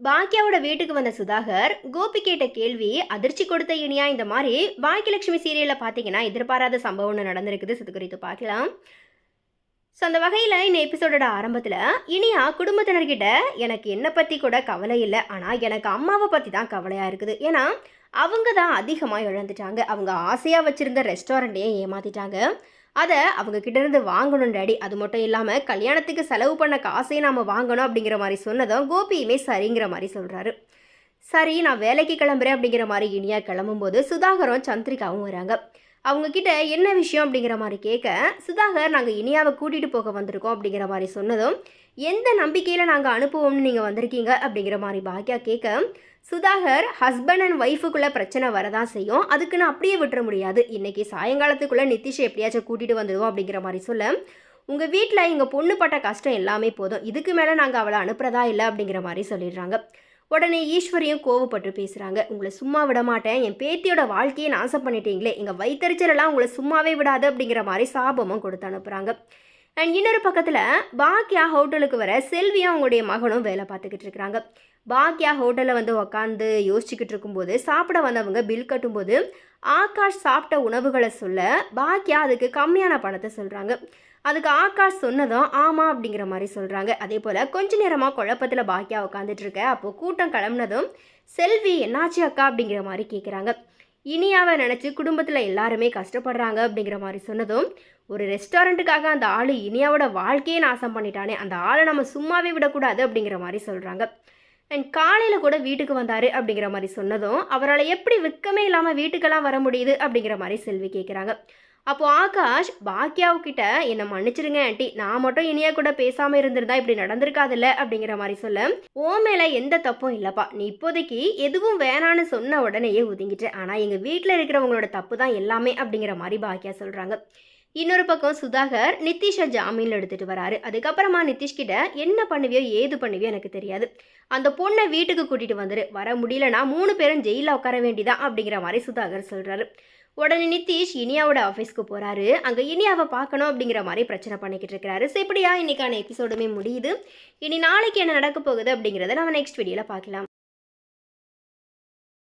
பாக்கியாவோட வீட்டுக்கு வந்த சுதாகர் கோபி கேட்ட கேள்வி அதிர்ச்சி கொடுத்த இனியா இந்த மாதிரி பாக்கியலட்சுமி சீரியலில் பார்த்தீங்கன்னா எதிர்பாராத சம்பவம் ஒன்று நடந்திருக்குது. இது குறித்து பார்க்கலாம் ஸோ அந்த வகையில் இந்த எபிசோடோட ஆரம்பத்தில் இனியா குடும்பத்தினர்கிட்ட எனக்கு என்னை பற்றி கூட கவலை இல்லை. ஆனால் எனக்கு அம்மாவை பற்றி தான் கவலையாக இருக்குது. ஏன்னா அவங்க தான் அதிகமாக இழந்துட்டாங்க. அவங்க ஆசையாக வச்சுருந்த ரெஸ்டாரண்ட்டையே ஏமாற்றிட்டாங்க அதை அவங்க கிட்டேருந்து வாங்கணும் டேடி. அது மட்டும் இல்லாமல் கல்யாணத்துக்கு செலவு பண்ண காசே நாம் வாங்கணும் அப்படிங்கிற மாதிரி சொன்னதும் கோபியுமே சரிங்கிற மாதிரி சொல்கிறாரு சரி நான் வேலைக்கு கிளம்புறேன் அப்படிங்கிற மாதிரி இனியா கிளம்பும்போது சுதாகரும் சந்திரிகாவும் வராங்க. அவங்க கிட்ட என்ன விஷயம் அப்படிங்கிற மாதிரி கேட்க சுதாகர் நாங்கள் இனியாவை கூட்டிகிட்டு போக வந்திருக்கோம் அப்படிங்கிற மாதிரி சொன்னதும் எந்த நம்பிக்கையில் நாங்கள் அனுப்புவோம்னு நீங்கள் வந்திருக்கீங்க அப்படிங்கிற மாதிரி பாக்கியா கேட்க சுதாகர் ஹஸ்பண்ட் அண்ட் ஒய்ஃபுக்குள்ளே பிரச்சனை வரதான் செய்யும். அதுக்கு நான் அப்படியே விட்டுற முடியாது. இன்றைக்கி சாயங்காலத்துக்குள்ளே நிதிஷை எப்படியாச்சும் கூட்டிகிட்டு வந்துடுவோம் அப்படிங்கிற மாதிரி சொல்ல உங்கள் வீட்டில் எங்கள் பொண்ணு பட்ட கஷ்டம் எல்லாமே போதும். இதுக்கு மேலே நாங்கள் அவளை அனுப்புறதா இல்லை அப்படிங்கிற மாதிரி சொல்லிடுறாங்க. உடனே ஈஸ்வரியும் கோவப்பட்டு பேசுகிறாங்க உங்களை சும்மா விட மாட்டேன். என் பேத்தியோட வாழ்க்கையை நாசம் பண்ணிட்டீங்களே. எங்கள் வைத்தறிச்சலெல்லாம் உங்களை சும்மாவே விடாது அப்படிங்கிற மாதிரி சாபமும் கொடுத்து அனுப்புகிறாங்க அண்ட் இன்னொரு பக்கத்தில் பாக்கியா ஹோட்டலுக்கு வர செல்வியும் அவங்களுடைய மகனும் வேலை பார்த்துக்கிட்டு இருக்கிறாங்க. பாக்கியா ஹோட்டலில் வந்து உக்காந்து யோசிச்சுக்கிட்டு இருக்கும்போது சாப்பிட வந்தவங்க பில் கட்டும்போது ஆகாஷ் சாப்பிட்ட உணவுகளை சொல்ல பாக்கியா அதுக்கு கம்மியான பணத்தை சொல்கிறாங்க அதுக்கு ஆகாஷ் சொன்னதும் ஆமாம் அப்படிங்கிற மாதிரி சொல்கிறாங்க அதே போல் கொஞ்ச நேரமாக குழப்பத்தில் பாக்கியா உட்காந்துட்டு இருக்க அப்போது கூட்டம் கிளம்புனதும் செல்வி என்னாச்சு அக்கா அப்படிங்கிற மாதிரி கேட்குறாங்க இனியாவை நினச்சி குடும்பத்தில் எல்லாருமே கஷ்டப்படுறாங்க அப்படிங்கிற மாதிரி சொன்னதும் ஒரு ரெஸ்டாரண்ட்டுக்காக அந்த ஆள் இனியாவோட வாழ்க்கையே நாசம் பண்ணிட்டானே அந்த ஆளை நம்ம சும்மாவே விடக்கூடாது அப்படிங்கிற மாதிரி சொல்கிறாங்க அண்ட் காலையில் கூட வீட்டுக்கு வந்தார் அப்படிங்கிற மாதிரி சொன்னதும் அவரால் எப்படி வெக்கமே இல்லாமல் வீட்டுக்கெல்லாம் வர முடியுது அப்படிங்கிற மாதிரி செல்வி கேட்குறாங்க அப்போது ஆகாஷ் பாக்யாவுக்கிட்ட என்னை மன்னிச்சிருங்க ஆண்டி. நான் மட்டும் இனியா கூட பேசாமல் இருந்திருந்தா இப்படி நடந்திருக்காதுல்ல? அப்படிங்கிற மாதிரி சொல்ல ஓ மேலே எந்த தப்பும் இல்லைப்பா. நீ இப்போதைக்கு எதுவும் வேணான்னு சொன்ன உடனேயே ஒதுங்கிட்டு. ஆனால் எங்கள் வீட்டில் இருக்கிறவங்களோட தப்பு தான் எல்லாமே. அப்படிங்கிற மாதிரி பாக்கியா சொல்கிறாங்க இன்னொரு பக்கம் சுதாகர் நிதிஷை ஜாமீனில் எடுத்துகிட்டு வராரு. அதுக்கப்புறமா நிதிஷ் கிட்ட என்ன பண்ணுவியோ ஏது பண்ணுவியோ எனக்கு தெரியாது. அந்த பொண்ணை வீட்டுக்கு கூட்டிகிட்டு வந்துரு. வர முடியலனா மூணு பேரும் ஜெயிலில் உட்கார வேண்டிதான் அப்படிங்கிற மாதிரி சுதாகர் சொல்கிறாரு உடனே நிதிஷ் இனியாவோட ஆஃபீஸ்க்கு போகிறாரு அங்கே இனியாவை பார்க்கணும் அப்படிங்கிற மாதிரி பிரச்சனை பண்ணிக்கிட்டு இருக்கிறாரு. ஸோ இப்படியா இன்னைக்கான எபிசோடுமே முடியுது. இனி நாளைக்கு என்ன நடக்க போகுது அப்படிங்கிறத நம்ம நெக்ஸ்ட் வீடியோவில் பார்க்கலாம்.